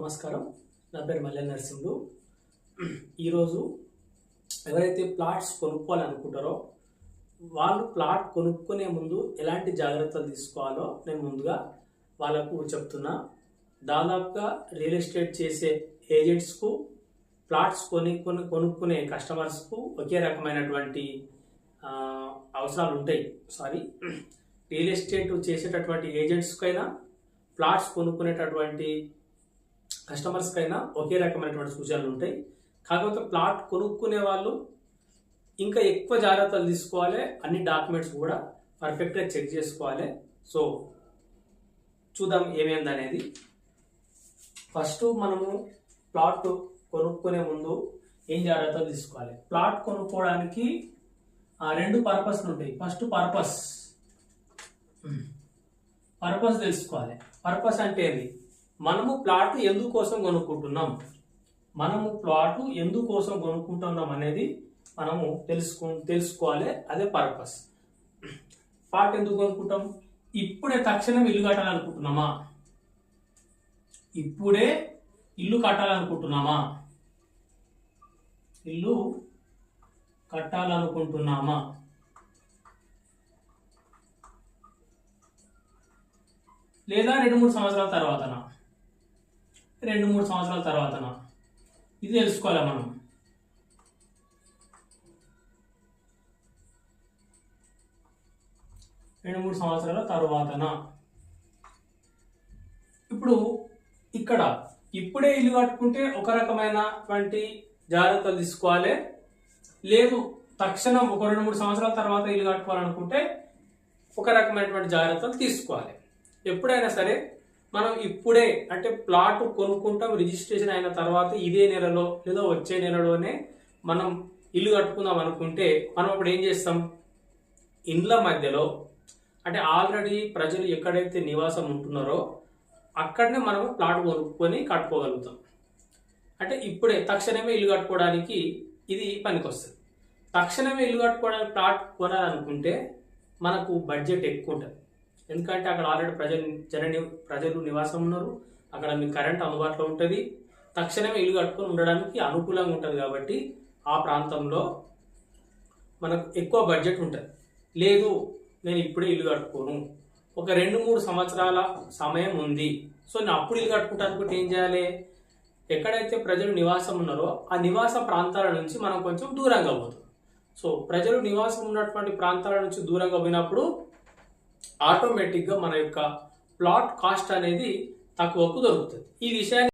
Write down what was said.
నమస్కారం. నా పేరు మల్లె నరసింహుడు ఈరోజు ఎవరైతే ప్లాట్స్ కొనుక్కోవాలనుకుంటారో వాళ్ళు ప్లాట్ కొనుక్కునే ముందు ఎలాంటి జాగ్రత్తలు తీసుకోవాలో నేను ముందుగా వాళ్ళకు చెప్తున్నా. దాదాపుగా రియల్ ఎస్టేట్ చేసే ఏజెంట్స్కు ప్లాట్స్ కొని కొని కొనుక్కునే కస్టమర్స్కు ఒకే రకమైనటువంటి అవసరాలు ఉంటాయి. సారీ రియల్ ఎస్టేట్ చేసేటటువంటి ఏజెంట్స్కైనా ప్లాట్స్ కొనుక్కునేటటువంటి కస్టమర్స్కైనా ఒకే రకమైనటువంటి సూచనలు ఉంటాయి. కాకపోతే ప్లాట్ కొనుక్కునే వాళ్ళు ఇంకా ఎక్కువ జాగ్రత్తలు తీసుకోవాలి. అన్ని డాక్యుమెంట్స్ కూడా పర్ఫెక్ట్గా చెక్ చేసుకోవాలి. సో చూద్దాం ఏమేంది అనేది ఫస్ట్ మనము ప్లాట్ కొనుక్కునే ముందు ఏం జాగ్రత్తలు తీసుకోవాలి? ప్లాట్ కొనుక్కోవడానికి ఆ, రెండు పర్పస్లు ఉంటాయి. First purpose. పర్పస్ తెలుసుకోవాలి. పర్పస్ అంటే ఏంది? మనము ప్లాట్ ఎందుకోసం కొనుక్కుంటున్నాం? మనము ప్లాట్ ఎందుకోసం కొనుక్కుంటున్నాం అనేది మనము తెలుసుకు తెలుసుకోవాలి అదే పర్పస్. ప్లాట్ ఎందుకు కొనుక్కుంటాం? ఇప్పుడే తక్షణం ఇల్లు కట్టాలనుకుంటున్నామా? ఇప్పుడే ఇల్లు కట్టాలనుకుంటున్నామా? ఇల్లు కట్టాలనుకుంటున్నామా? లేదా రెండు మూడు సంవత్సరాల తర్వాతనా? రెండు మూడు సంవత్సరాల తర్వాతన? ఇది తెలుసుకోవాలి మనం? రెండు మూడు సంవత్సరాల తర్వాతనా? ఇప్పుడు ఇక్కడ ఇప్పుడే ఇల్లు కట్టుకుంటే ఒక రకమైనటువంటి జాగ్రత్తలు తీసుకోవాలి? లేదు తక్షణం ఒక రెండు మూడు సంవత్సరాల తర్వాత ఇల్లు కట్టుకోవాలనుకుంటే ఒక రకమైనటువంటి జాగ్రత్తలు తీసుకోవాలి. ఎప్పుడైనా సరే మనం ఇప్పుడే అంటే ప్లాట్ కొనుక్కుంటాం రిజిస్ట్రేషన్ అయిన తర్వాత ఇదే నెలలో లేదా వచ్చే నెలలోనే మనం ఇల్లు కట్టుకుందాం అనుకుంటే మనం అప్పుడు ఏం చేస్తాం? ఇండ్ల మధ్యలో అంటే ఆల్రెడీ ప్రజలు ఎక్కడైతే నివాసం ఉంటున్నారో అక్కడనే మనం ప్లాట్ కొనుక్కొని కట్టుకోగలుగుతాం. అంటే ఇప్పుడే తక్షణమే ఇల్లు కట్టుకోవడానికి ఇది పనికొస్తుంది. తక్షణమే ఇల్లు కట్టుకోవడానికి ప్లాట్ కొనాలనుకుంటే మనకు బడ్జెట్ ఎక్కువ ఉంటుంది. ఎందుకంటే అక్కడ ఆల్రెడీ ప్రజలు జన ప్రజలు నివాసం ఉన్నారు. అక్కడ మీకు కరెంట్ అందుబాటులో ఉంటుంది. తక్షణమే ఇల్లు కట్టుకొని ఉండడానికి అనుకూలంగా ఉంటుంది కాబట్టి ఆ ప్రాంతంలో మనకు ఎక్కువ బడ్జెట్ ఉంటుంది. లేదు నేను ఇప్పుడే ఇల్లు కట్టుకోను. ఒక రెండు మూడు సంవత్సరాల సమయం ఉంది. సో నేను అప్పుడు ఇల్లు కట్టుకుంటా అనుకుంటే ఏం చేయాలి? ఎక్కడైతే ప్రజలు నివాసం ఉన్నారో ఆ నివాస ప్రాంతాల నుంచి మనం కొంచెం దూరంగా పోతాం. సో ప్రజలు నివాసం ఉన్నటువంటి ప్రాంతాల నుంచి దూరంగా పోయినప్పుడు ఆటోమేటిక్గా మన యొక్క ప్లాట్ కాస్ట్ అనేది తక్కువకు దొరుకుతుంది. ఈ విషయాన్ని